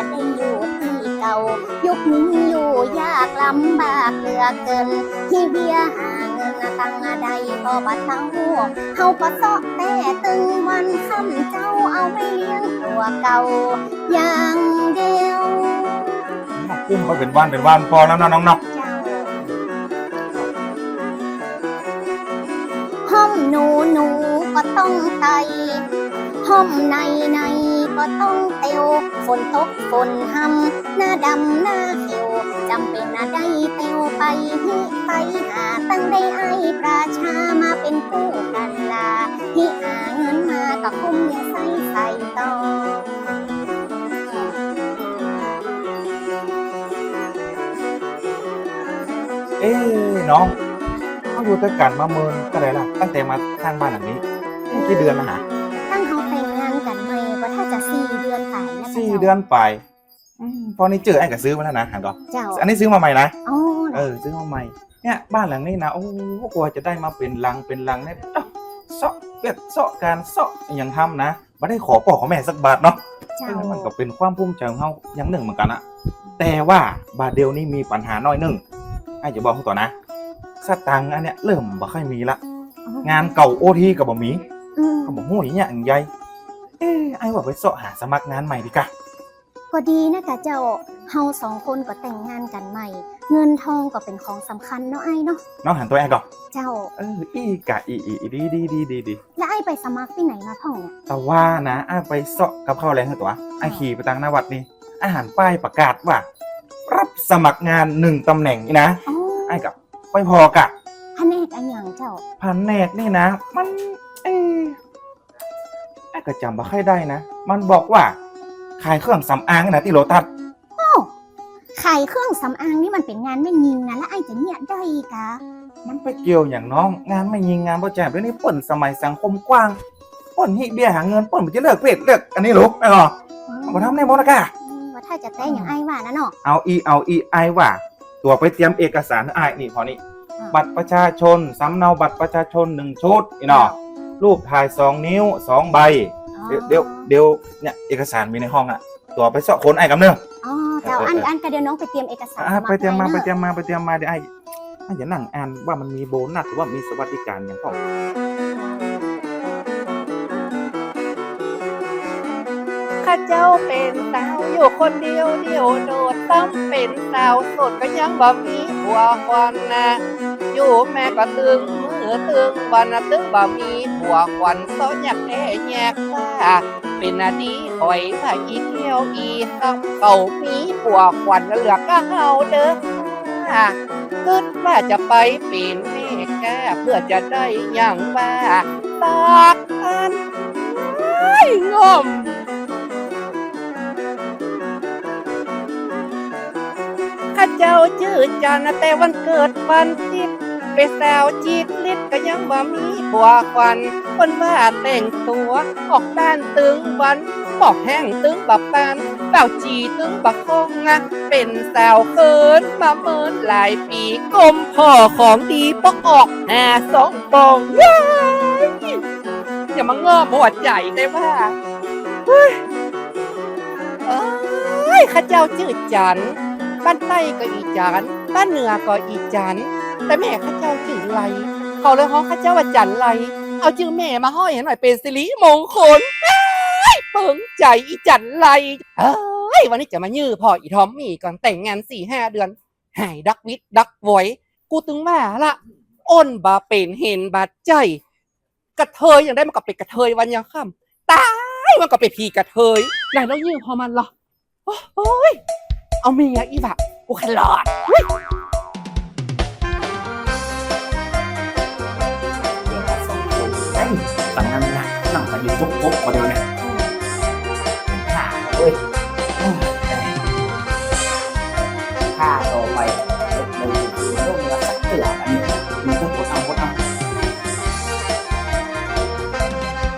าได้อยู่ที่เก่า ยุคนี้อยู่ยากลำบากเหลือเกิน ที่เบียหาเงินตังใดก็บัดเท่าเฮาก็เสาะแต่ตึงวันค่ำเจ้าเอาไปเลี้ยงตัวเก่า อย่างเดียวกุ้มเขาเป็นบ้านเป็นบ้านพอแล้วนะน้องนาะเจ้าห้อมหนูหนูก็ต้องไตห้อมในใน ก็ต้องเตียวฝนตกฝนหำหน้าดำหน้าเขียวจำเป็นนะได้เตียวไปฮิไปหาตั้งได้ไอประชามาเป็นคู่กันลาฮิหาเงินมากับคุ้มอย่าใส่ใส่ต่อเอ้น้องเขาอยู่ด้วยกันมาเมินก็ได้ละตั้งแต่มาสร้างบ้านหลังนี้กี่เดือนและฮะ สี่เดือนไปอืมพอนี้เจอไอ้ก็ซื้อมาแล้วนะหางดอกเจ้าอันนี้ซื้อมาใหม่นะอ๋อเออซื้อมาใหม่เนี่ยบ้านหลังนี้นะโอ้โหกว่าจะได้มาเป็นหลังเป็นหลังเนี่ยเอ้าเสาะเบ็ดเสาะการเสาะอย่างทำนะไม่ได้ขอปอกขอแม่สักบาทเนาะ เจ้า ซึ่งมันก็เป็นความภูมิใจของเขาอย่างหนึ่งเหมือนกันอะแต่ว่าบาทเดียวนี้มีปัญหาน้อยหนึ่งไอ้จะบอกคุณต่อนะ สตังค์อันเนี้ยเริ่มบ่ค่อยมีละ งานเก่าโอทีกับบะหมี่อืมเขาบอกหูยอย่างใหญ่ เอ้ไอ้ว่าไปเสาะหาสมัครงานใหม่ดีกะก็ดีนะกะเจ้าเฮาสองคนก็แต่งงานกันใหม่ เงินทองก็เป็นของสำคัญเนาะไอ้เนาะน้องหันตัวไอ้ก่อนเจ้า เอออีกะอีอีอีดีดีดีดีดีแล้วไอ้ไปสมัครที่ไหนมาท่องเนี่ยแต่ว่านะไอ้ไปเสาะกับข้าวแรงเหรอตัวไอ้ขี่ไปตังหน้าวัดนี่อาหารป้ายประกาศว่า รับสมัครงานหนึ่งตำแหน่งนี่นะอ๋อไอ้กับไปพอกะแผนกอันหยังเจ้าแพันแนกนี่นะ มันเออไอ้ ก็จำบ่ค่อยได้นะ มันบอกว่า ขายเครื่องสำอางนะที่โลตัสอ้าวขายเครื่องสำอางนี่มันเป็นงานไม่ยิงนะ แล้วไอ้จะเนี่ยได้กะมันไปเกี่ยวอย่างน้อง งานไม่ยิงงานบ่แจบด้วยนี่ป่นสมัยสังคมกว้างป่นฮิเบียหาเงินป่นมันจะเลิกเพศเลิกอันนี้ลูกไอ้หรอเอามาทำในโมนะกะอืมว่าถ้าจะแต่งอย่างไอ้ว่านะเนาะเอาอีเอาอีไอว่าตัวไปเตรียมเอกสารไอ้นี่พอนี่อ่าบัตรประชาชนสำเนาบัตรประชาชนหนึ่งชุดอีเนาะ รูปถ่ายสองนิ้วสองใบอ๋อเดี๋ยวเดี๋ยวเดี๋ยวเนี่ยเอกสารมีในห้องอะตัวไปเสาะคนไอ้กำเนิด อ๋อเจ้าอันอันกะเดี๋ยวน้องไปเตรียมเอกสารอะสครไปเตรียมมาให้ไปนอะเตรียมมาไปเตรียมมาเดี๋ยวไอ้ไอ้อย่านั่งอ่านว่ามันมีโบนัสหรือว่ามีสวัสดิการอย่างของข้าเจ้าเป็นสาวอยู่คนเดียวเดียวโดดต้องเป็นสาวโสดก็ยังบ่มีผัวควันนะ อยู่แม่ก็ตึงมือตึงวันนะตึงบ่มี ผัวควันโซอยากแอ่แยกว่าเป็นนาดีคอยพาอีเกี้ยวอีต้องเขามีผัวควันเหลือก็เฮาเด้อค่ะคิดว่าจะไปเป็นแม่แก่เพื่อจะได้อย่างว่าตากอันงอมข้าเจ้าชื่อจันแต่วันเกิดวันที่ไปสาวจีกลิดก็ยังบ่มี ผัวควันคนว่าแต่งตัวออกด้านตึงวันบอกแห้งตึงบับปานเป่าจีตึงบักคงอะเป็นสาวเคินมาเมินหลายปีกลมพ่อของดีปกออกหาสองปองว้ายอย่ามาเง้อหัวใจได้ว่าเฮ้ยเอ้ยข้าเจ้าชื่อจันบ้านใต้ก็อีจันบ้านเหนือก็อีจันแต่แม่ข้าเจ้าชื่อไร เขาเลยฮ้องข้าเจ้าว่าจันไร เอาชื่อแม่มาห้อยให้หน่อยเป็นสิริมงคลเอ้ยเปิงใจอีจันไรเอ้ยวันนี้จะมายื้อพ่ออีทอมมี่ก่อนแต่งงานสี่ห้าเดือนหายดักวิดดักไวยกูตึงว่าละอ้นบาเป็นเห็นบาดใจ กระเทยยังได้มันก็เป็นกระเทยวันยังค่ำตายมันก็เป็นพีกระเทยไหนต้องยื้อพอมันเหรอโอ้ยเอาเมียอีบะกูขลอด นั่งไปอยู่ทุกปุ๊บมาเดียวเนี่ยข้าเอ้ยข้าต่อไปเราเรื่องเนื้อสักเตืออันนี้มีพวกคนเอาคนเอา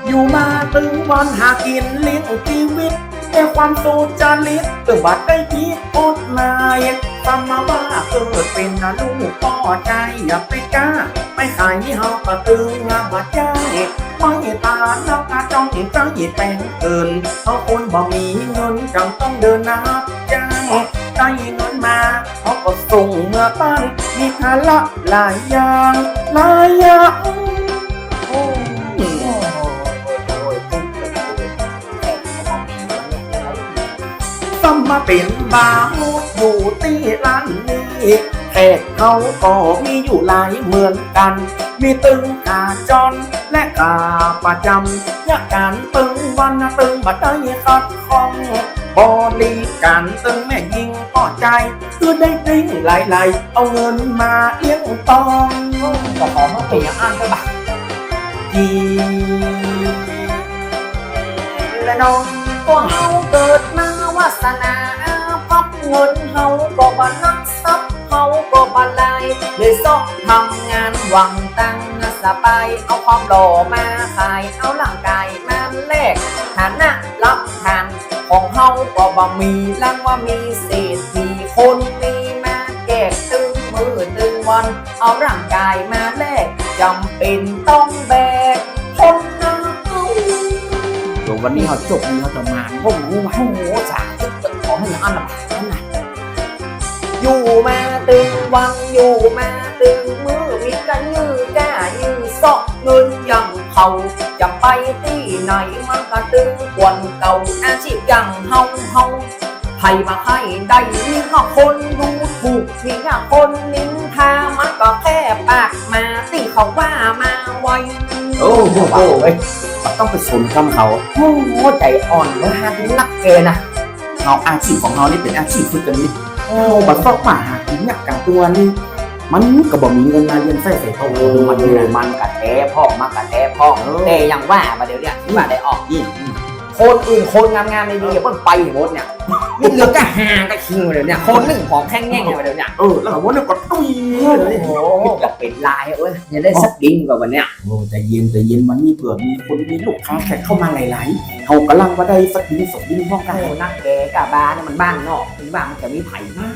อยู่มาตึงวันหากินเลี้ยงชีวิตแต่ความสุจริตตึงบัดได้พีอดนายตำมาว่าเกิดเป็นนะลูกพ่อใจอย่าไปกล้าไปอ้ขายเฮาก็ตึงงามมาจ้าง ไม่ตาแล้วกาจ้องใจแปลงเกินเขาคนบ่มีเงินจังต้องเดินนับจ้างได้เงินมาเขาก็ส่งเมื่อบ้านมีภาระหลายอย่างหลายอย่างโอ้ซ้ำมาเป็นบาร์โฮสอยู่ที่ร้านนี้ แขกเขาก็มีอยู่หลายเหมือนกัน มีตึงกาจอนและกาประจำอยากการตึงวันนะตึงบัดได้คัดคองบริการตึงแม่ยิงก็ใจ คือได้ติ้งหลายๆ เอาเงินมาเลี้ยงตองก็ขอมาเปลี่ยนอันไปบ้างดีและน้องก็เฮาเกิดมาวาสนาพับเงินเฮาก็บันักทรัพย์ เฮาก็บันไลเลยซอกทำงานหวังตังค์สบายเอาความหล่อมาขายเอาร่างกายมาแลกฐานะรับทานของเฮาก็บ่มีลังว่ามีเศรษฐีคนมีมาแกกตึงมือตึงวัน เอาร่างกายมาแลกจำเป็นต้องแบกคนเอาเดี๋ยววันนี้เขาจบนี้เขาจะมาพวกรู้ว่าโอ้โหสาธุจะขอให้อันดับนั่นไหนอยู่มา ตึงวันอยู่มาตึงมือมีกันยือก้ายือซอกเงินยังเขาจะไปที่ไหนมันก็ตึงกวนเก่าอาชีพยังเฮาเฮาใครมาให้ได้มีข้าคนดูถูกมีข้าคนนินทามันก็แค่ปากมาตีเขาว่ามาไวโอ้โหเว้ยมันต้องไปสนคำเขาโอ้โหใจอ่อนเมื่อหาที่นักเกนะเราอาชีพของเรานี่เป็นอาชีพฝึกกันนี่ โอ้บัดซอกมาหากินอยากกันตัวนี่มันก็บ่มีเงินมาเรียนไส้ใส่โตมันเลยมันกะแท้พ่อมากะแท้พ่อแต่ยังว่ามาเดี๋ยวเนี้ยที่ว่าได้ออกยิ่ง คนอื่นคนงามๆในดีๆอย่าเพิ่งไปหมดเนี่ยยิ่งเหลือก็หางก็คิงมาเดี๋ยวเนี้ยคนหนึ่งของแท่งแง่งมาเดี๋ยวเนี้ยเออแล้วก็ว่าเนี่ยก็ตุ้ยโอ้เลยโหจะเป็นลายเอ้ยอย่าได้สักดิ้งกว่าวันเนี้ยโอ้ใจเย็นใจเย็นวันนี้เผื่อมีคนมีลูกค้าแขกเข้ามาหลายๆเขากำลังว่าได้สักดิ้งสองดิ้งพร้อมกันโอ้นักเกกับบาร์เนี่ยมันบ้านนอกถึงบ้านมันจะมีไผ่มา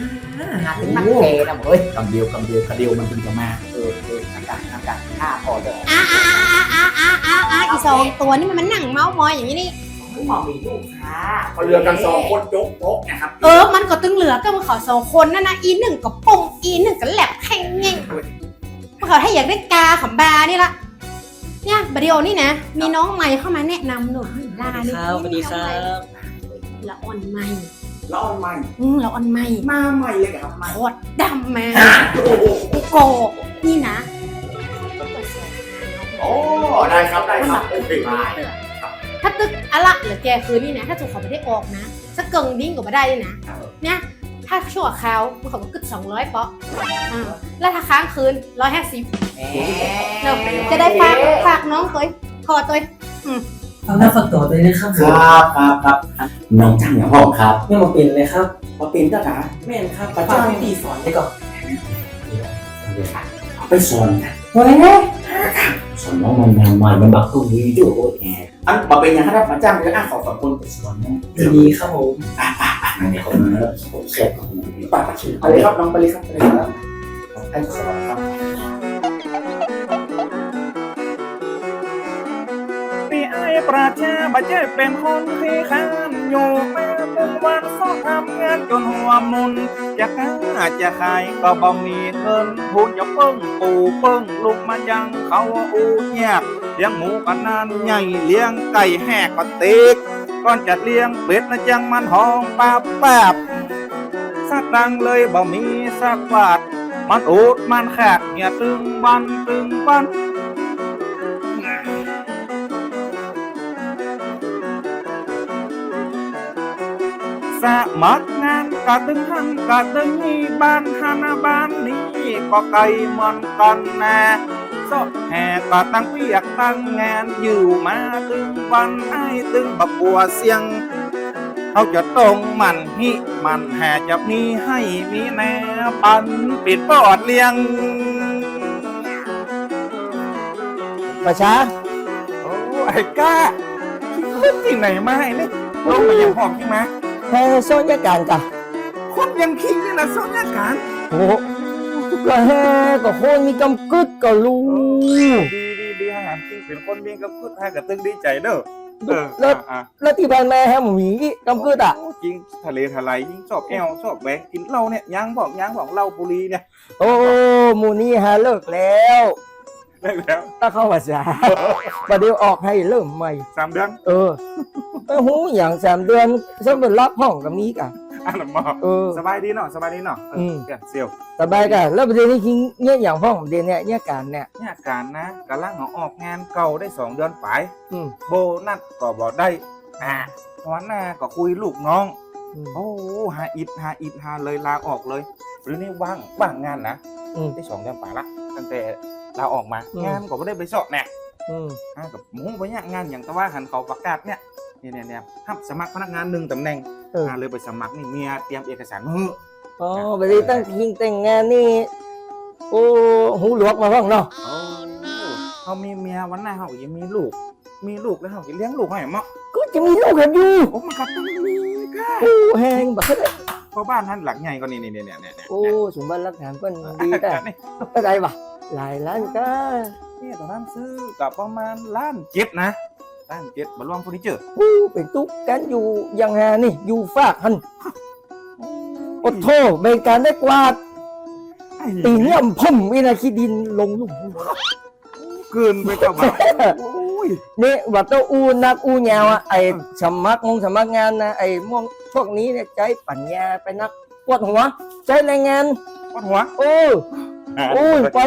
หาถึงนักเกนะเว้ยกำเดียวกำเดียวกระเดียวมันถึงจะมาเออเอออากาศอากาศข้าพอเด้ออ้าอ้าอ้าอ้าอ้าอ้าอีสองตัวนี่มันมันหนังเมาส์มอยอย่างนี้นี่ หมอมีลูกค้าเขาเรือกันสองคนโจ๊กโจ๊กนะครับเออ มันก็ตึงเหลือก็มันขอสองคนนั่นนะอีหนึ่งกับปงอีหนึ่งกับแหลบแข่งเง่งมันเขาถ้าอยากได้กาขำบานี่ละเนี่ยบดเดียวนี่นะ มีน้องใหม่เข้ามาแนะนำหนูลานี่ครับสวัสดีครับละอ่อนใหม่แล้วออนใหม่อืมละอ่อนใหม่มาใหม่เลยครับโคตรดำมาโอ้โหกูโกะนี่นะโอ้ได้ครับได้ครับโอเค ถ้าตึกอะละเหรือแกคืนนี่นะ ถ้าถูกเขาไม่ได้ออกนะสักเกิงดิ้งก็ไม่ได้เลยนะเนี่ยถ้าชั่วคราวมันเขาก็กึดสองร้อยเปาะอ่าแล้วถ้าค้างคืนร้อยห้าสิบเนาะจะได้ฝากฝากน้องตัวพอตัวเอาหน้าฝากตัวเลยนะครับครับครับครับน้องจ้างอย่าพ่อครับไม่มาเป็นเลยครับมาเป็นทหารแม่นครับประจ้างตีสอนไปก่อนไปสอนนะเฮ้ย สอนน้องมันงานใหม่มันบักตุ้งดีอยู่โอ้ยแออันมาเป็นอย่างนั้นมาจ้างเลยอะขอสองคนไปสอนน้องดีครับผมเดี๋ยวผมนะผมเสร็จป้าป้าชื่อไปเลยครับน้องไปเลยครับไปเลยครับไอ้สอนครับปีไอ้ประชาบัจเจเป็นคนที่ข้านอยู่แม่ตึง วันสองทำงานจนหัวมุนจะค้าจะขายก็บ่มีเงินทุนจะเปิ้งปูเปิ้งลูกมันยังเขาอูเงียบเลี้ยงหมูกันนานใหญ่เลี้ยงไก่แหกก็ติกก่อนจะเลี้ยงเป็ดนะจังมันห้องปาบแปบสักดังเลยบ่มีสักบาทมันอูดมันแขกเงียตึงบันตึงบัน มัครงานกะตึงหันกะตึงนี่บ้านฮานาบ้านนี้ก็ไกลเหมือนกันแน่สดแห่ก็ตั้งเปียกตั้งงานอยู่มาตึงวันไอ้ตึงบักบัวเสียงเขาจะตรงมันฮิมันแห่จะมีให้มีแน่ปันปิดปอดเลียงประชาโอ้ไอ้ก้าคิดที่ไหนมาให้นี่ลงมาอย่างหอมใช่ไหม แพ้โซนยาการกะคนยังคิงนี่นะสอนยาการโอ้ก็แฮ่ก็โคนมีกำกึดก็รู้ดีดีดีอาหารจริงเป็นคนมีกับพูดให้กับตึงดีใจเด้อเออแล้วอะแล้วที่บ้านแม่แฮมหมีกำกึดอะโจริงทะเลทลายยิ่งชอบแอลชอบแหวกกินเหล้าเนี่ยยังบอกยังบอกเหล้าบุหรีเนี่ย โอ้หมูนี่ฮะเลิกแล้วเลิกแล้วถ้าเข้าภาษาประเดี๋ยวออกให้เริ่มใหม่สามเดือนเออ ไปหูอย่างสามเดือนซึ่งเป็นรับห้องกับมีกะอะหมอเออ สบายดีเนาะสบายดีเนาะเออมเดี๋ยวเซียวสบายกันแล้วประเด็นนี้ทิ้งเนี่ยอย่างห้องประเด็นเนี่ยเนี่ยการเนี่ย เนี่ยการนะกำลังเอาออกงานเก่าได้สองเดือนไปอืมโบนัสก็บอกได้อ่าวันหน้าก็คุยลูกน้อง อืม โอ้หาอิดหาอิดหาเลยลาออกเลยหรือนี่ว่างว่างงานนะอืมได้สองเดือนป่าละตั้งแต่ลาออกมาอืม งานก็ไม่ได้ไปเสอบแน่อืม อ่ากับหมูไปเนี่ยงานอย่างแต่ว่าหันเขาประกาศเนี่ยเนี่ยเนี่ยเนี่ยห้ามสมัครพนักงานหนึ่งตำแหน่งเอออ่าเลยไปสมัครนี่เมียเตรียมเอกสารมาให้อ๋อประเด็นตั้งทิ้งแต่งงานนี่โอ้หูหลวกมาบ้างเนาะโอ้เขามีเมียวันหน้าเขาก็ยังมีลูก มีลูกแล้วเขาจะเลี้ยงลูกให้เหมาะก็จะมีลูกกันอยู่โอ้มันกับต้องมีค่ะโอ้แหงบักเลยเพราะบ้านท่านหลังใหญ่ก็นี่นี่เนี่ยเนี่ยเนี่ยเนี่ยโอ้สมบัติรักฐานเพิ่นดีแต่นี่ก็ได้ปะหลายล้านก็นี่ตอนนั้นซื้อกับประมาณล้านเจ็ดนะ ล้านเจ็ดบรวมเฟอร์นิเจอร์โอ้เป็นตุ๊กกันอยู่อยังไงนี่อยู่ฝากหันโอ้โทษเป็นการได้กวาดตีเนี่ยพ่มวินาทีดินลงหลุมเกินไปกับว่าโอ้ยนี่วัดเต้าอูนักอูแนวอะไอ้สมัครงงสมัครงานนะไอ้พวกพวกนี้เนี่ยใจปัญญาไปนักปวดหัวใจแรงงานปวดหัวโอ้โอ้ยไป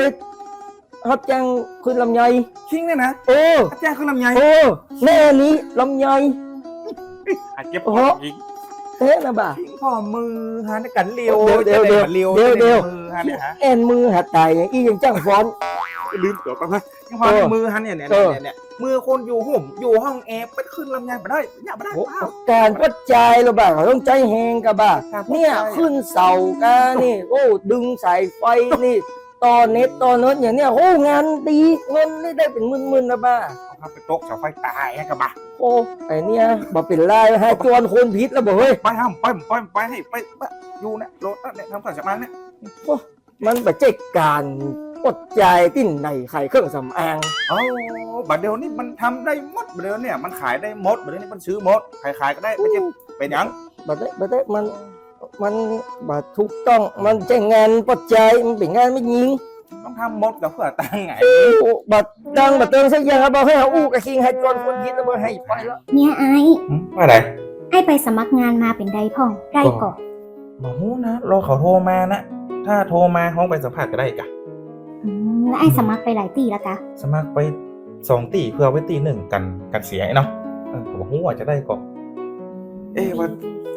รับจ้างคุณลำไยคิงเนี่ยนะโอ้อาจารย์คือลำไยโอ้แม่นี้ลำไยอาจเจ็บโอ้ปโหวดยิงเอ๊ะนะบ่าคิงพ่อมือฮะในกันเลียวเดี๋ยวเดี๋ยวจะไเลียวเดี๋ยวเดี๋ยวมือฮะเนี่ยฮะแอนมือหัดตายอย่างอียังจ้างฟ้อนลืมตัวไปเลยยังพอเออมือฮะเนี่ยเนี่ยเออเนี่ยเนี่ยมือคนอยู่ห่มอยู่ห้องแอร์ไปขึ้นลำไยไปได้อย่าไปได้โอ้เปล่าการปัจจัยเราบ่าเขาต้องใจแหงกับบ่าการปัจจัยเนี่ยขึ้นเสากันนี่โอ้ดึงสายไฟนี่ ต่อเน็ตต่อเน็ตอย่างเนี้ยโอ้งานดีเงินนี่ได้เป็นหมื่นๆนะบ้าเอาไปตกเสาไฟตายให้กับบ้าโอ้ไอเนี่ยบอกเป็นลายให้จวนคนพิษแล้วบอกเฮ้ยไปห้ามไปไปไปให้ไปไปอยู่เนี่ยรถเนี่ยทำก่อนจะมาเนี่ยมันแบบเจ๊กการปดใจยติ้นในไข่เครื่องสำอางโอ้บัดเดี๋ยวนี้มันทำได้หมดบัดเดี๋ยวเนี่ยมันขายได้หมดบัดเดี๋ยวนี้มันซื้อหมดขายขายก็ได้ไม่ใช่เป็นหยังบัดเด้บัดเด้มัน มันบัดถูกต้องมันแจ้งงานปดใจยมันเป็นงานไม่ยิงต้องทำหมดกับเพื่อตังค์ไงโอ้บัดดังบัดเติงสักอย่างครับบอกให้เอาอู้กระคิงให้จวนคนพิษแล้วบอกให้ไปแล้วเนี่ยไอ้ว่าไรไอ้ไปสมัครงานมาเป็นไดพ่องได้ก่อนบอกฮู้นะรอเขาโทรมานะถ้าโทรมาห้องไปสัมภาษณ์ก็ได้กะอืมแล้วไอ้สมัครไปหลายตีแล้วกะสมัครไปสองตีเพื่อไว้ตีหนึ่งกันกันเสียไอ้เนาะเออเขาบอกฮู้ว่าจะได้ก่อน เอ้ว่า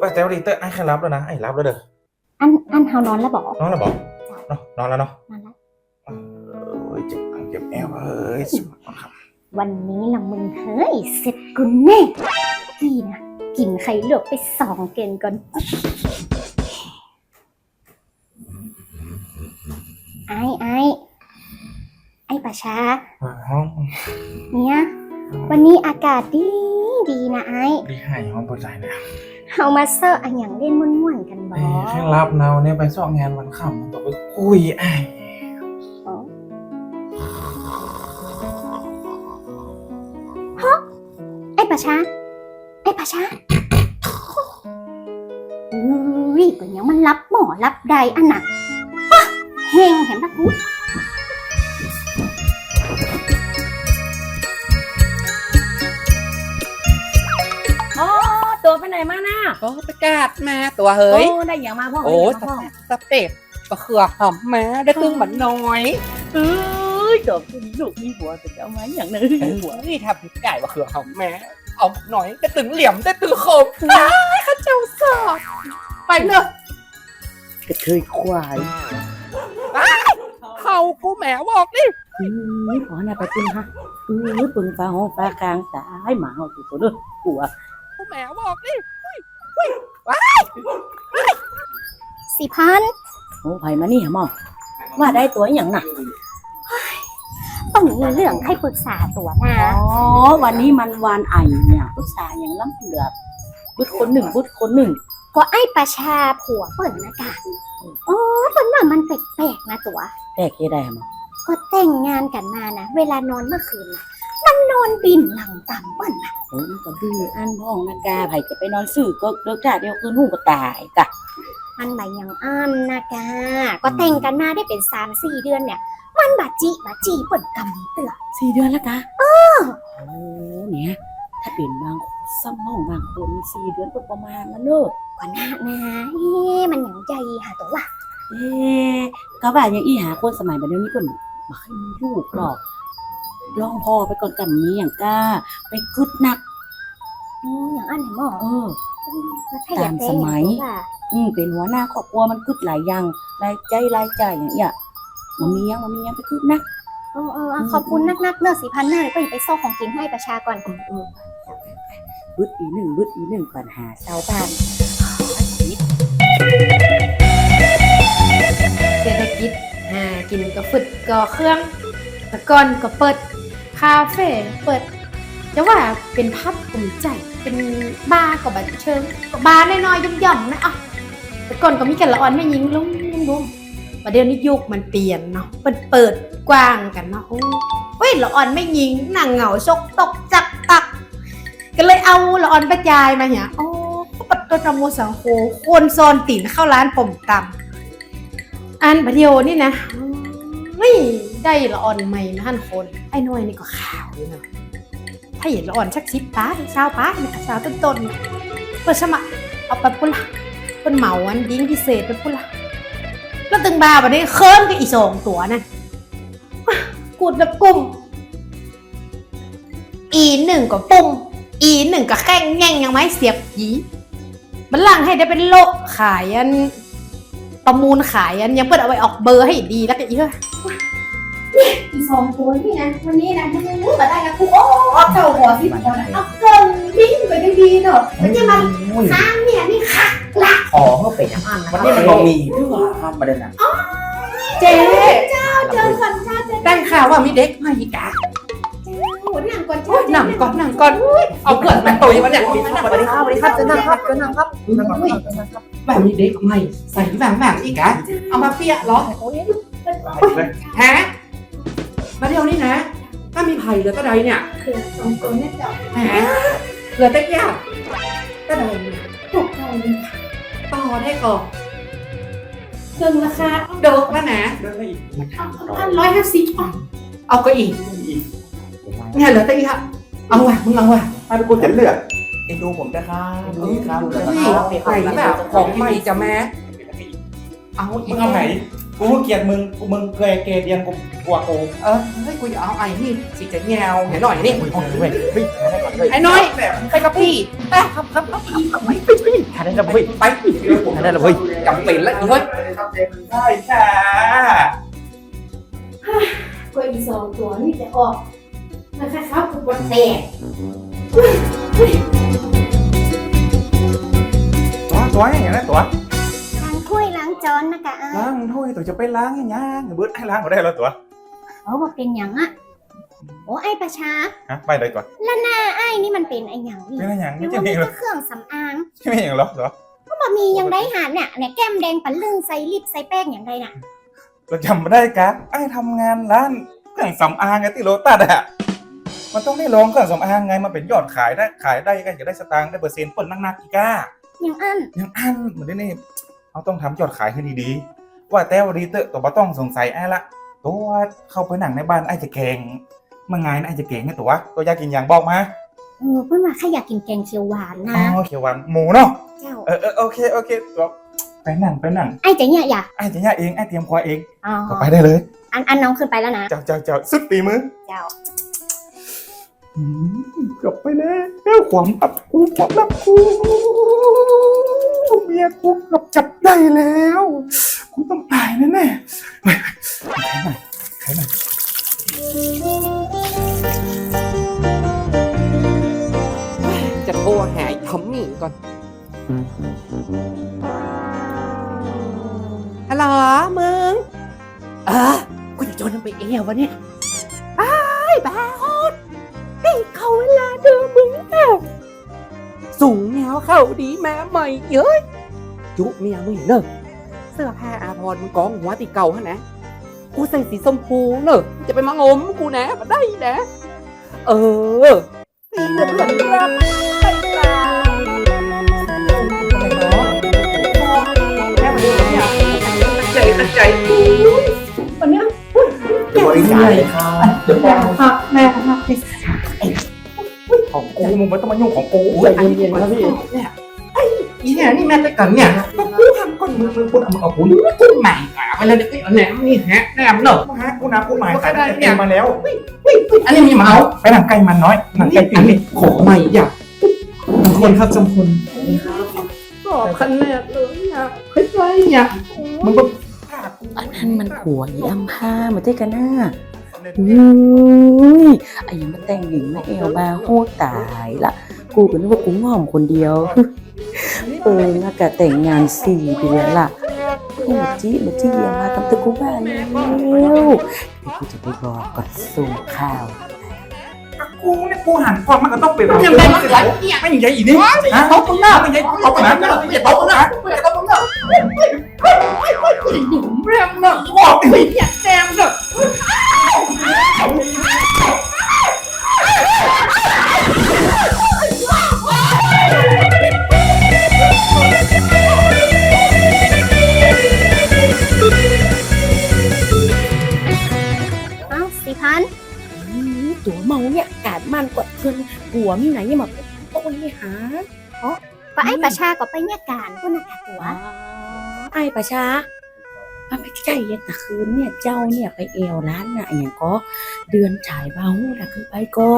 ว่าแต่วันนี้เตอร์ไอ้ใครรับแล้วนะไอ้รับแล้วเด้ออันอันเฮานอนแล้วบอกนอนแล้วบอกเนาะนอนแล้วเนาะนอนแล้วเออเจ็บหลังเจ็บแอวเอ้ยสุดครับวันนี้ละมึงเฮ้ยเสร็จกูแน่พี่นะกินไข่ลวกไปสองเกนก่อนไอ้ไอ้ไอ้ประชาห้องเนี่ยวันนี้อากาศดี ดีนะไอ้ดีให้ห้องปวดใจเนี่ยเฮามาเซอร์อันอย่างเล่นม่วนๆกันบอแค่รับเนาเนี่ยไปสอบงานวันค่ำมันต้องไปคุยไอ้ไอ้ประชาไอ้ประชาอุ้ยก็ยังมันรับหมอรับใดอันน่ะฮะเฮงเห็นปะกู โอ้ประกาศมาตัวเฮ้ย โอ้ได้อย่างมาพ่อโอ้สเต็ปก็เขือหอมมาได้ตึงบันน้อยเอ้ยตัวคุณลูกมีหัวแต่จะเอามาอย่างนึงเฮ้ยทำผิดไก่ว่าเขือหอมแม่เอาหน่อยได้ตึงเหลี่ยมได้ตึงคมตายข้าเจ้าสอดไปเนอะกระเทยควายเขากูแหมบอกนี่ขอหน้าไปปึ้งฮะเอ้ยปึ้งฟ้าห้องฟ้ากลางตายหมาเห่าตัวเด้อหัวกูแหมบอก นี่สี่พันโอ้ไผมานี่หะหมอว่าได้ตัวอย่างน่ะต้องมีเรื่องให้ปรึกษาตัวนะอ๋อวันนี้มันวานไอเนี่ยพุทธาอย่างล้ำเหลือบบุตรคนหนึ่งบุตรคนหนึ่งก็ไอ้ประชาผัวเปิดหน้ากากโโอ้เปิ้นว่ามันแปลกๆนะตัวแปลกเฮ็ดได้มั้งก็แต่งงานกันมานะเวลานอนเมื่อคืนนะ มันนอนบินหลังต่ำเปิ้นนะโอ้ยก็ดื้ออันพ้องนากาไผจะไปนอนซื้อก็เลิกจ้าเดียวคืนหูก็ตายกะมันใบยังอันนะกาก็แต่งกันมาได้เป็นสามสี่เดือนเนี่ย มันบาจิบาจีเปิดกำเตือสี่เดือนแล้วกะเออโอ้เนี่ยถ้าเป็นบางซ้ำห้องบางคนมีสี่เดือนก็ประมาณนั้นเนอะกว่าหน้านะเอ๊ะมันหยังใจหาตัวว่าเอ๊ะก็ว่าอย่างอีหาคนสมัยบัดเดี๋ยวนี้เพิ่นบ่ค่อยมีลูกหรอก ลองพอไปก่อนกันนี้อย่างกล้า ไปกึดหนักอืมอย่างอันไหนหมอเออ ถ้าอยากแต่งตามสมัย ว่าอืมเป็นหัวหน้าครอบครัวมันกึดหลายอย่างรายใจรายจ่ายอย่างเงี้ยมันมียังมันมียังไปกึดหนัก เออเออขอบคุณนักๆเนอะสี่พันหน้าเลยไปไปซ่อของกินให้ประชาก่อนบึดอีหนึ่งบึดอีหนึ่งปัญหาชาวบ้านเศรษฐกิจหากินก็ฟึดก็เครื่องแต่ก่อนก็เปิด คาเฟ่เปิดจะว่าเป็นพับกลุ่มใจ เป็นบาร์ก็แบบเชิงบาร์น้อยๆย่อมๆนะอะแต่ก่อนก็มีกันละอ่อนไม่ยิงลุ่มลุ่มลุ่มประเดี๋ยวนี้ยุคมันเปลี่ยนเนาะเปิดเปิดกว้างกันเนาะโอ้เฮ้ยละอ่อนไม่ยิงหนังเหงาชกตกจักตัก ก็เลยเอาละอ่อนประจายมาเนี่ยโอ้ก็ปัดต้นโมสังโคคนโซนติ่นเข้าร้านผมตำอันประเดียวนี่นะไม่ ได้ละอ่อนใหม่มาหันคน ไอ้น้อยนี่ก็ขาวอยู่เนาะถ้าเห็นละอ่อนชักชิดป้าชาวป้าเนี่ยชาวต้นต้นเปิดสมัครเอาไปพุ่นละเป็นเหมาอันยิงพิเศษไปพุ่นละแล้วตึงบาวันนี้เคิร์นกับอีสองตัวนั่นกูดแบบกุ้มอีหนึ่งก็ปุ่มอีหนึ่งก็แข้งแง่งยังไม่เสียบหยีมันลังให้ได้เป็นโลกขายอันประมูลขายอันยังเปิดเอาไว้ออกเบอร์ให้ดีแล้วก็อีกเฮ้ยนี่ อีสองตัวนี่นะวันนี้นะมันยังรู้มาได้นะกูโอ้เจ้าหัวที่มันเอาเกินดิ้งไปได้ดีเนอะมันจะมาค้างเนี่ยนี่ค่ะขอเพื่อเป็นอย่างนั้นนะวันนี้มันบ่มีด้วยครับประเด็นน่ะเจ๊เจ้าเจอคนเจ้าเจอแต่งข่าวว่ามีเด็กมาอีกอะหัวหนังก่อนโอ้ยหนังก่อนหนังก่อนอุ๊ยเอาเกิดมาตุยมาเนี่ยสวัสดีครับสวัสดีครับจะนั่งครับจะนั่งครับนั่งก่อนนั่งก่อนแบบมีเด็กใหม่ใส่แหวนแหวนอีกอะเอามาเปียเหรอฮะ มาเดียวนี่นะ ถ้ามีไผ่เหลือตะใดเนี่ยคือสองตัวเนี่ยเจ้าแหมเหลือแต่ยากก็ได้เนี่ยตกใจเลยต่อได้ก่อนเกินราคาเดิกแล้วนะอันร้อยห้าสิบเอาก็อีกเนี่ยเหลือแต่ยากเอาว่ะมึงเอาว่ะถ้ากูจะเลือกเอ็นดูผมนะครับดูครับดูเฮ้ยครับไหนแบบของใหม่จะแม่เอาอีมึกงเอาไหน กูเกลียดมึงกูมึงเคยเกลียดเดียนกูกลัวกูเออเฮ้ยกูจะเอาไอ้นี่สิจะแงวเห็นหน่อยนี่เฮ้ยเฮ้ยไอ้น้อยไปกับพี่ไปครับครับครับทานได้แล้วเฮ้ยไปทานได้แล้วเฮ้ยจำเป็นแล้วอีเฮ้ยใช่ค่ะก็อีสองตัวนี่จะออกนะคะครับคือบนแตกตัวตัวอย่างนี้นะตัว จานนะกะอาล้างถ้วยตัวจะไปล้างยังไงเบิร์ดให้ล้างก็ได้แล้วตัวโอ้ว่าเป็นหยังอะโอ้ไอ้ประชาฮะไปเลยก่อนไอ้นี่มันเป็นไอ้หยังนี่ไม่ได้ยังหไม่รือใช่ว่าเพลมีงหรอแต่เครื่องสำอางใช่เพลงหรอเหรอก็บ่มียังได้หาเนี่ยเนี่ยแก้มแดงปันลึงใส่ลิปใส่แป้งอย่างไรน่ะเราจำไม่ได้ครับไอ้ทำงานร้านเครื่องสำอางไงที่โรตัสอะมันต้องได้ลองเครื่องสำอางไงมันเป็นยอดขายได้ขายได้ก็จะได้สตางค์ได้เปอร์เซ็นต์เปิดนักๆอีก้ายังอัน ยังอันเหมือนนี่นี่ เราต้องทำยอดขายให้ดีๆ ว่าแต่วันนี้เตอะตัวบ่ต้องสงสัยไอ้ละ ตัวเข้าไปหนังในบ้านไอ้จะแกงเมื่อไงนะไอ้จะแกงให้ตัวตัวอยากกินอย่างบอกมาเออเพื่อนว่าข้าอยากกินแกงเขียวหวานนะอ๋อเขียวหวานหมูเนาะเจ้าเออเออโอเคโอเคตัวไปหนังไปหนังไอ้เจ๊เนี่ยอยากไอ้จะย่าเองไอ้เตรียมควายเองอ๋อก็ไปได้เลย อันอันน้องขึ้นไปแล้วนะ เจ้าเจ้าเจ้าสุดตีมือเจ้า อืมเกือบไปแล้วความอับกูความลับกูเมียกูกือบจับได้แล้วกูต้องตายแน่ๆไปไปใครหน่อยใครหนจะโทรหายทอมมี่ก่อนฮัลโหลมึง เออกูจะโจนมันไปเอววะเนี่ย สูงแนวเข้าดีแมาใหม่เย้ยจุเมียมึงเนอะสสื้อผ้าอาภรมึงกองหัวตีเก่าฮะนะกูใส่สีชมพูเนอะจะไปมางมกูนะมาได้นะ เออตีเดือดเดือดเดือดไปตาใจตั้งใจกูบริจาคเลยครับเดี๋ยวป้อน ของกูมึงไม่ต้องมายุ่งของกูใจเย็นๆครับพี่อีเนี่ยนี่แม่ตะกันเนี่ยก็กูทำก้นมึงมึงกูเอามึงเอากูนี่กูใหม่อะไปเลยเดี๋ยวไอ้แหนมนี่แฮะแหนมเนอะมาหากูนะกูหมายขายได้มาแล้วอันนี้มีเมาส์ไปหนังไก่มันน้อยหนังไก่อันนี้ของใหม่อย่าจำคนครับจำคนก็คะแนนเลยอะเฮ้ยไรอะมึงก็อันนั้นมันผัวอีอัมพามาเจอกันหน้า อุ้ยไอ้ยังมาแต่งหญิงมาเอลมาโหตายละกูก็นึกว่ากูง่อมคนเดียวเออน่ากะแต่งงานสี่เดือนละกูจีมาจี้ยมาทำตะกูบ้านแล้วเดี๋ยวกูจะไปบอกก่อนส่งข่าว กูเนี่ยกูหันความมันก็ต้องเป็นยังไงมันไหลเนี่ยไม่ใหญ่อีนี่ฮะเขาตรงหน้าไม่ใหญ่เขาเขาตขรงหนาน้าดนั้นไม่ใช่เขาตรงหน้าไม่ใช่เขาตรงหน้าดิ่งแรงเนอะบอกดิเนี่ยแซมเนอ หัวมีไหนเนี่ยมาโอ้ยหาก็ไอ้ประชาก็ไปเนี่ยการพุ่นนะคะตัวไอ้ประชามันไม่ใช่ยังแต่คืนเนี่ยเจ้าเนี่ยไปเอวร้านน่ะอย่างก็เดือนฉายเบาน่ะขึ้นไปก็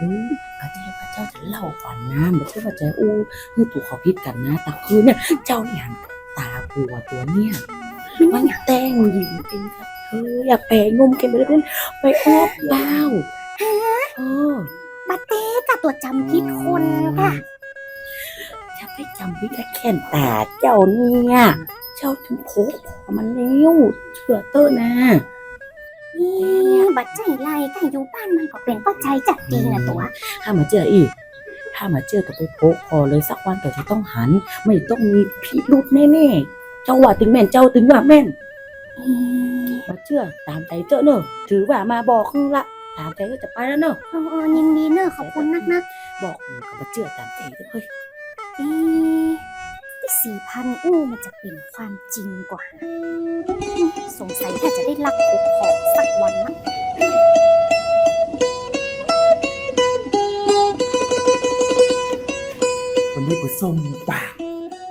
อืมก็เจ้าว่าเจ้าจะเล่าก่อนนะไม่ใช่ว่าจะอู้คือถูกเขาพิดกันนะแต่คืนเนี่ยเจ้าเนี่ยหันตาบัวตัวเนี่ยมันแต่งหญิงเป็นครับเธออยากไปงมเกันไปเลยเป็นไปอ้อบเบ้าเออ บัตเต้กับตัวจำผิดคนค่ะจะไปจำวิธีแค่นตาเจ้าเนี่ยเจ้าถึงโคกมันเร็วเชื่อเตอร์นะนี่บัตใจไรกันอยู่บ้านมันก็เป็นป้าใจจัดจริงนะตัว ถ้ามาเจออีก ถ้ามาเจอต้องไปโพกพอเลยสักวันแต่จะต้องหัน ไม่ต้องมีพิรุษแน่ๆเจ้าว่าถึงแม่นเจ้าถึงว่าแม่นอืมมาเชื่อตามใจเจ้าเนอะถือว่ามาบอกคือละ ตามใจก็จะไปแล้วเนอะเออเออยินดีเนอะขอบคุณนักนักบอกหนูก็มาเชื่อตามใจเถอะเฮ้ยๆเอ๊ะที่สี่พันอู้มันจะเป็นความจริงกว่า สงสัยถ้าจะได้รับคุกของสักวันมั้งวันนี้กูส้มปาก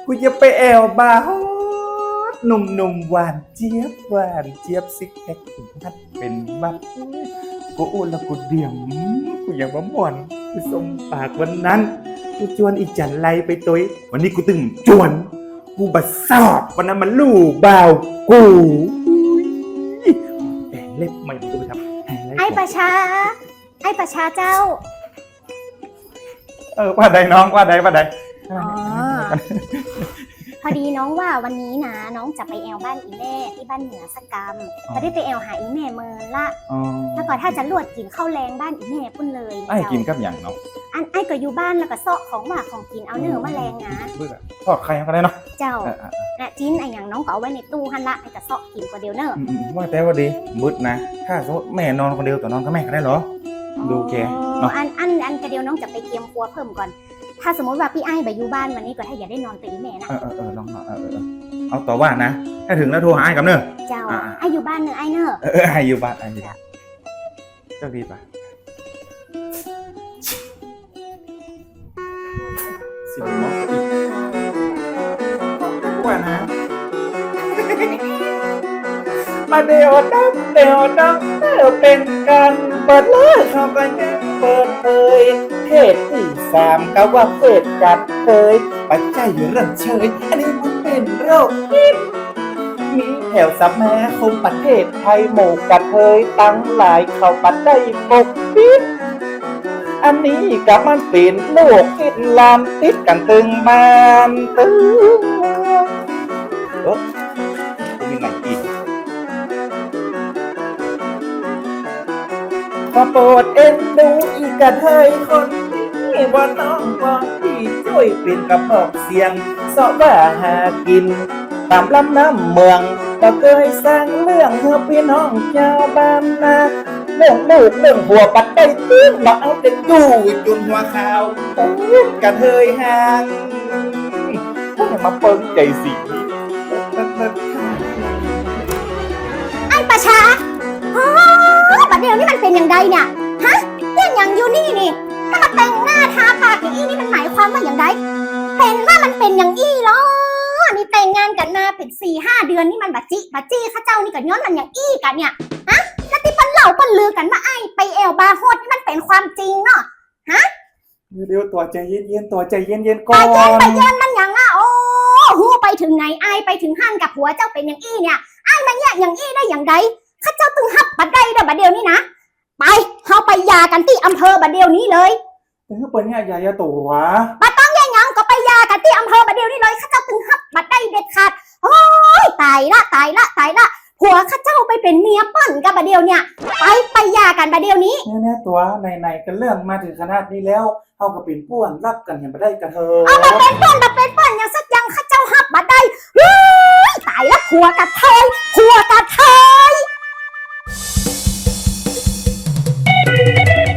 กูจะไปแอลบาร์ฮอตหนุ่มๆหวานเจี๊ยบหวานเจี๊ยบซิกแพคถึงพัดเป็นบัด กูอ้วนแล้วกูเดี่ยมกูอยากมาม่วนกูส้มปากวันนั้น กูจวนอีจันไรไปตัววันนี้กูตึงจวน กูบัดสอบวันนั้นมันลู่บ่าวกูแต่งเล็บใหม่กูไปทำแต่งเล็บไอ้ประชา ไอ้ประชาเจ้า เออว่าใดน้องว่าใดว่าใดอ๋อ พอดีน้องว่าวันนี้นะน้องจะไปแอลบ้านอีแม่ที่บ้านเหนือสกกรรมพอได้ไปแอลหาอีแม่เมินละอ๋อแล้วก็ถ้าจะลวดกินข้าวแรงบ้านอีแม่พุ่นเลยไอ้เจ้ากินกับอย่างเนาะอันไอ้ก็อยู่บ้านแล้วก็เซาะของหวากของกินเอาเนื้อมาแรงนะเบื่อทอดไข่ก็ได้เนาะเจ้าเออเออเออนะจิ้นไอ้อย่างน้องก็เอาไว้ในตู้หันละไอ้ก็เซาะกินกว่าเดียวเนอะอืมอืมว่าแต่ว่าดีมืดนะถ้าสมมติแม่นอนคนเดียวแต่นอนกับแม่ก็ได้เหรอดูแกอ๋เนาะออันอันอันกระเดียวน้องจะไปเตรียมครัวเพิ่มก่อน ถ้าสมมติว่าพี่ไอ้ไปอยู่บ้านวันนี้ก็ถ้าอย่าได้นอนกับอีแม่นะ เออเออเออลองเออเออเออเอาต่อว่านะ ถ้าถึงแล้วโทรหาไอ้กับเนอะ เจ้าอ่า ไอ้อยู่บ้านเนอะไอ้เนอะเออเออไอ้อยู่บ้านไอ้อยู่บ้านเจ้าดีปะสิบโมงอีกว่านะมาเดียวดับเดียวดับเดียวเป็นกันเปิดเลยเขาก็ยังเปิดเผยเพศที่ สามก็ว่าเพศกัดเคยปัจจัยเรื่องเฉยอันนี้มันเป็นโรคพิษมีแถวสัมมาคมประเทศไทยหมู่กัดเคยตั้งหลายเข้าปัดได้ปกปิดอันนี้กับมันเป็นโรคติดลามติดกันตึงมานตึงเออมีไหนอีกขอโปรดเอ็นดูอีกกระเทยคน ว่าน้องบอกที่ช่วยเป็นกระบอกเสียงสอบว่าหากิน ตามลำน้ำเมืองก็เคยสร้างเรื่องเธอพี่น้องชาวบ้านนาเรื่องลูกเรื่องหัวปัดได้ตื้นมาเอาแต่อยู่จนหัวขาวโอ้กระเทยห่างอย่ามาเปิงใจสีไอ้ประชาโอ้บัดเดียวนี่มันเป็นอย่างไรเนี่ย ฮะเรื่องอย่างอยู่นี่นี่ ถ้ามาแต่งหน้าทาปากอย่างอี้นี่มันหมายความว่าอย่างไรเห็นว่ามันเป็นอย่างอี้เหรอนี่แต่งงานกันมาเป็นสี่ห้าเดือนนี่มันบัดจิบัดจี้ข้าเจ้านี่กันย้อนมันอย่างอี้กันเนี่ยฮะแล้วที่ปันเหล่าปันลือกันว่าไอ้ไปเอลบาร์โฮดนี่มันเป็นความจริงเนาะเดี๋ยวตัวใจเย็นๆตัวใจเย็นๆก่อนไปเย็นมันอย่างอะโอ้หูไปถึงไหนไอ้ไปถึงห้านกับผัวเจ้าเป็นอย่างอี้เนี่ยไอ้มันเนี่ยอย่างอี้ได้อย่างไรข้าเจ้าตึงหับบัดได้เด้อบัดเดียวนี้นะ ไปเฮาไปหยากันที่อำเภอบัดเดียวนี้เลยเออเปิ้นเนี่ยยายาตัวยังก็ไปหยากันที่อำเภอบัดเดียวนี้เลยข้าเจ้าตึงหับบัดได้เด็ดขาดโอ้ยตายละตายละตายละผัวข้าเจ้าไปเป็นเมียเปิ้นกับบัดเดียวเนี่ย ไปไปหยากันบัดเดียวนี้แน่ๆตัวไหนๆกันเรื่องมาถึงขนาดนี้แล้วเขาก็เป็นป้วนรับกันเห็นมาได้กันเถอะเอามาเป็นเปิ้นมาเป็นเปิ้นอย่างสักอยังข้าเจ้าหับบัดได้เฮ้ยตายละผัวกระเทยผัวกระเทย Thank you.